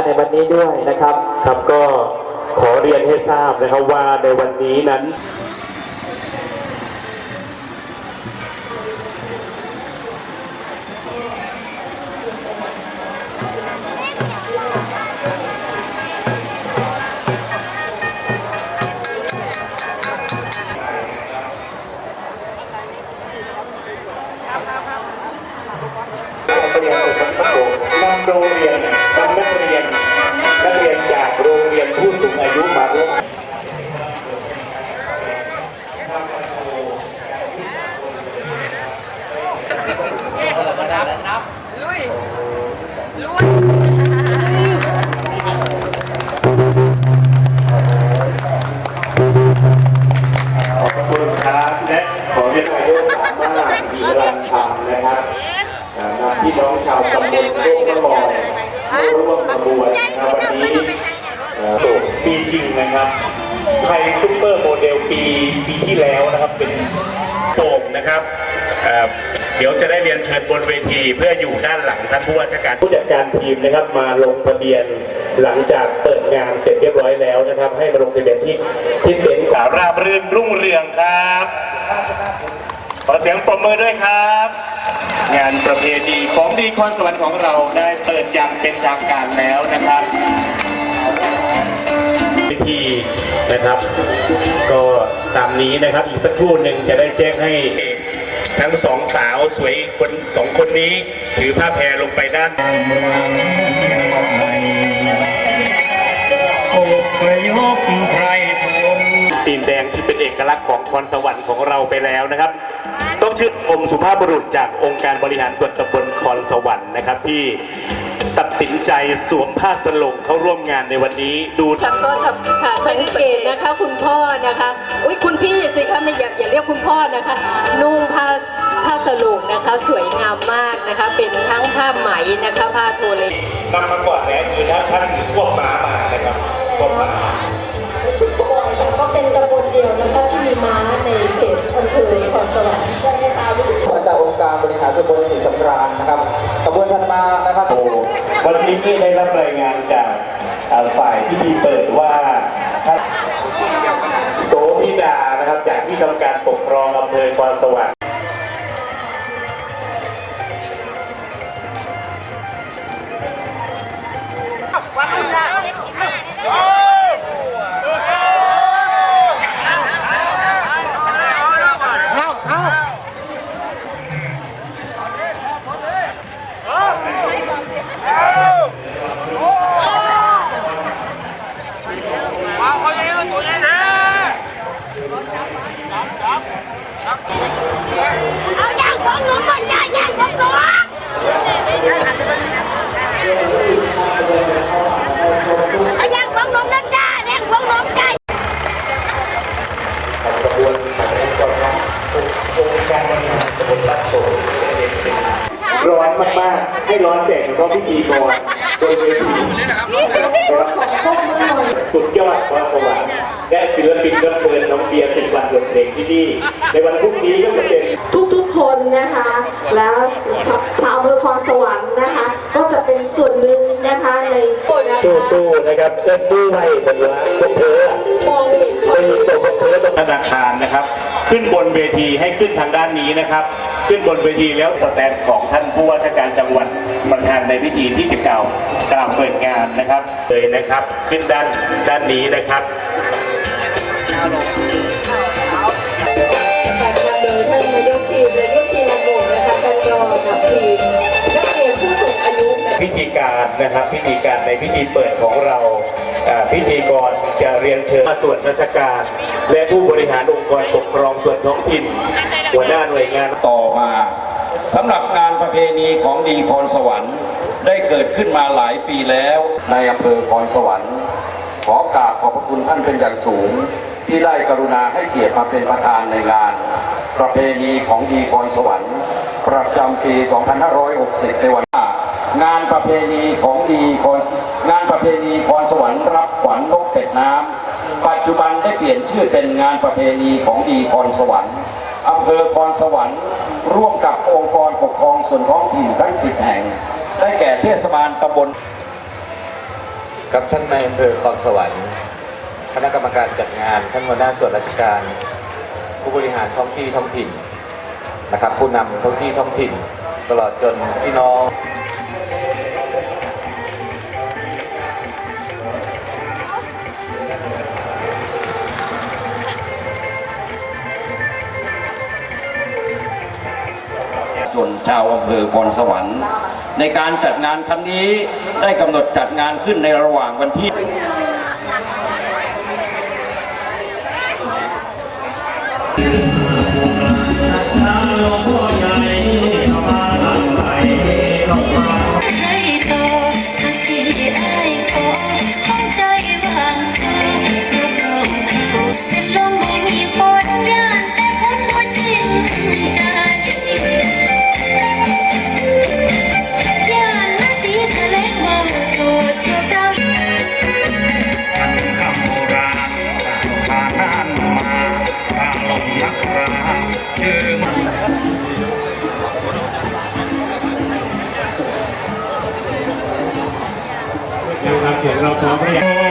าในวันนี้ด้วยนะครับ ครับก็ขอเรียนให้ทราบนะครับว่าในวันนี้นั้น นำโรงเรียนนำนักเรียน นักเรียนจากโรงเรียนผู้สูงอายุมาร่วมข พี่น้องชาวตำบลโคกระบอกร่วมขบวนนะวันนี้เอ่อปีจริงนะครับไทยซุปเปอร์โมเดลปีปีที่แล้วนะครับเป็นโป่งนะครับเดี๋ยวจะได้เรียนเชิญบนเวทีเพื่ออยู่ด้านหลังท่านผู้ว่าราชการผู้จัดการทีมนะครับมาลงทะเบียนหลังจากเปิดงานเสร็จเรียบร้อยแล้วนะครับ ให้มาลงทะเบียนที่ที่เต็นท์สาราบรื่นรุ่งเรืองครับ ขอเสียงปรบมือด้วยครับ งานประเพณีของดีคอนสวรรค์ของเราได้เปิดอย่างเป็นทางการแล้วนะครับพิธีนะครับ ก็ตามนี้นะครับอีกสักครู่หนึ่งจะได้แจ้งให้ทั้งสองสาวสวยคนสองคนนี้ ถือผ้าแพรลงไปด้านโอประยกไพรพลตีนแดงที่เป็นเอกลักษณ์ของพรสวรรค์ของเราไปแล้วนะครับ ต้องชื่นชมสุภาพบุรุษจากองค์การบริหารส่วนตำบลคอนสวรรค์นะครับ ที่ตัดสินใจสวมผ้าสลงเข้าร่วมงานในวันนี้ดูฉันก็จะค่ะสังเกตนะคะ คุณพ่อนะคะอุ้ยคุณพี่สิคะไม่อย่าอย่าเรียกคุณพ่อนะคะ นุ่งผ้าผ้าสลุงนะคะ สวยงามมากนะคะ เป็นทั้งผ้าไหมนะคะผ้าโทเลนำมาก่อนแล้วคือท่านท่านควบม้ามานะครับควบม้าก็เป็นตำบลเดียวนะคะที่มีม้าในเขตอำเภอขอนสวรรค์ ส่วนตำบลศรีสำราญนะครับกระบวนถัดมานะครับโอ้วันนี้ที่ได้รับรายงานจากฝ่ายที่ดีเปิดว่าโสพิดานะครับจากที่ทำการปกครองอำเภอคอนสวรรค์ ร้อนแต่เพราะพิธีกรโดยเวทีสุดยอดความสว่างและศิลปินรับเชิญน้องเบียร์ติดวันบทเพลงที่นี่ ในวันพรุ่งนี้ก็จะเป็นทุกๆคนนะคะ แล้วชาวชาวอำเภอคอนสวรรค์นะคะ ก็จะเป็นส่วนหนึ่งนะคะในตู้ตู้นะครับเอิ้นตู้ไว้เป็นว่าพวกเธอมองเห็นเป็นตัวพวกเธอต้องธนาคารนะครับ ขึ้นบนเวทีให้ขึ้นทางด้านนี้นะครับ ขึ้นบนเวทีแล้วสแตนของท่านผู้ว่าราชการจังหวัดประธานในพิธีที่จะกล่าวกล่าวเปิดงานนะครับเลยนะครับขึ้นด้านด้านนี้นะครับการนำโดยท่านนายกทีมนายกทีมระบบนะคะท่านก็นำทีนักเรียนผู้สูงอายุพิธีการนะครับพิธีการในพิธีเปิดของเราพิธีกรจะ เรียนเชิญส่วนราชการ และผู้บริหารองค์กรปกครองส่วนท้องถิ่น หัวหน้าหน่วยงานต่อมาสำหรับงานประเพณีของดีคอนสวรรค์ ได้เกิดขึ้นมาหลายปีแล้ว ในอำเภอคอนสวรรค์ ขอกราบขอบพระคุณท่านเป็นอย่างสูง ที่ได้กรุณาให้เกียรติมาเป็นประธานในงาน ประเพณีของดีคอนสวรรค์ ประจำปี 2560 ในวันหน้างานประเพณีของดีคอนงานปร เพณีคอนสวรรค์รับขวัญนกเป็ดน้ำปัจจุบันได้เปลี่ยนชื่อเป็นงานประเพณีของดีคอนสวรรค์อำเภอคอนสวรรค์ร่วมกับองค์กรปกครองส่วนท้องถิ่นทั้ง10แห่ง ได้แก่เทศบาลตำบลกับท่านนายอำเภอคอนสวรรค์คณะกรรมการจัดงานท่านหัวหน้าส่วนราชการ ผู้บริหารท้องที่ท้องถิ่นนะครับผู้นำท้องที่ท้องถิ่น ตลอดจนพี่น้อง ชนชาวอำเภอคอนสวรรค์ ในการจัดงานครั้งนี้ได้กำหนดจัดงานขึ้นในระหว่างวันที่ให้ต่อ เราพร้อมหรือยัง